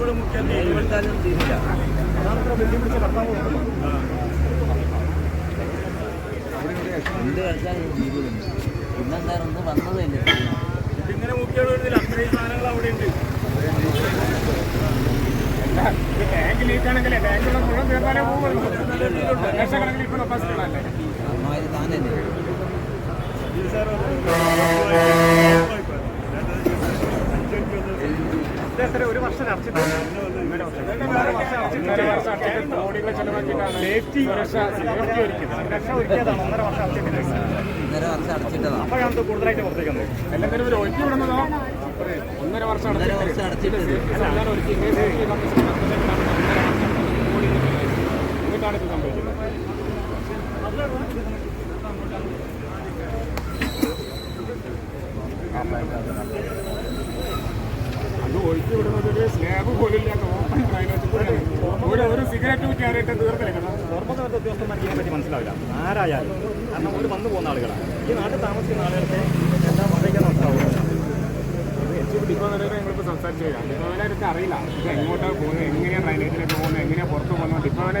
കോഴിക്കോട് മുഖ്യം തീരുമാനിച്ചാലും തീരില്ല എന്ത് കളിച്ചാൽ തീരുന്നുണ്ട് ഇന്നെന്താണ് ഒന്നും വന്നതല്ല ഇതിങ്ങനെ മുഖ്യോട് വരുന്നില്ല അത്രയും സാധനങ്ങൾ അവിടെ ഉണ്ട് ബാങ്ക് ലീക്കാണെങ്കിലേ ബാങ്കുള്ള മുഴുവൻ തീർന്നാലേ പോകുള്ളൂ ലക്ഷക്കണക്കിന് ഇപ്പൊ കപ്പാസിറ്റി ഉള്ളതല്ലേ താനല്ലേ ഒരു വർഷം അടച്ചിട്ട് ഒന്നര വർഷം അടച്ചിട്ട് കോടികൾ ചെലവാക്കിയിട്ടാണ് സേഫ്റ്റി സേഫ്റ്റി ഒരുക്കിയത് രക്ഷ ഒരുക്കിയതാണ്. ഒന്നര വർഷം അടച്ചിട്ടില്ല. ഒന്നര വർഷം അടച്ചിട്ടതാണ് അപ്പോഴാണ് കൂടുതലായിട്ട് പുറത്തേക്ക് വന്നത് എല്ലാത്തിനും ഒരു ഒഴുക്കി വിടുന്നതോ? ഒന്നര വർഷം ഒന്നര വർഷം അടച്ചിട്ടത് എല്ലാവരും ഒരുക്കി എന്നിട്ടാണ് ഇത് സംഭവിക്കുന്നത്. അത് ഒഴിച്ചു വിടുന്നത് ഒരു സ്ലാബ് പോലും ഇല്ലാത്ത ഓപ്പൺ ഒരു ഒരു സിഗരറ്റ് കുറ്റിയാനായിട്ട് തീർത്തിരിക്കണം ഓർമ്മക്കാലത്തെ ഉദ്യോഗസ്ഥന്മാർക്ക് ഇതിനെ പറ്റി മനസ്സിലാവില്ല. ആരായാലും. കാരണം ഒരു വന്നു പോകുന്ന ആളുകളാണ്. ഈ നാട്ടിൽ താമസിക്കുന്ന ആളുകൾക്ക് എല്ലാം അറിയിക്കാൻ വരെ ഞങ്ങളിപ്പോൾ സംസാരിച്ചു കഴിഞ്ഞാൽ ഡിപ്പോ വരെ അറിയില്ല. ഇത് എങ്ങോട്ടാണ് പോകുന്നത് എങ്ങനെയാണ് ഡ്രൈനേജിലേക്ക് പോകുന്നത് എങ്ങനെയാണ് പുറത്ത് പോകുന്നത്. ഡിപ്പോ വരെ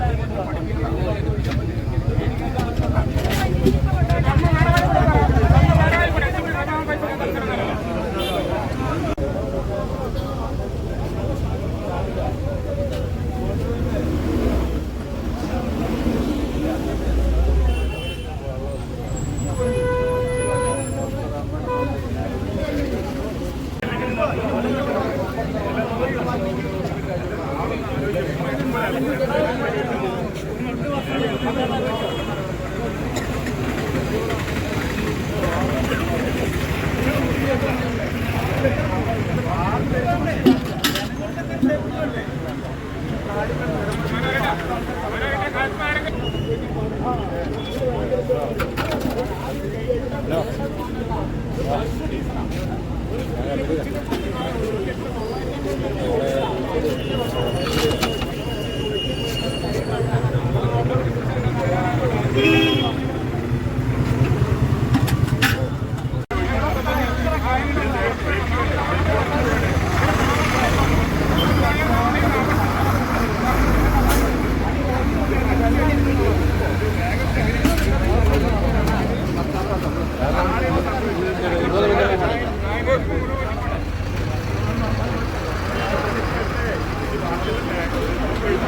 നാലെണ്ണം ആയിരം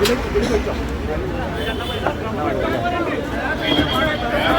ലിറ്ററാണ് അഞ്ചെണ്ണം ആയിരം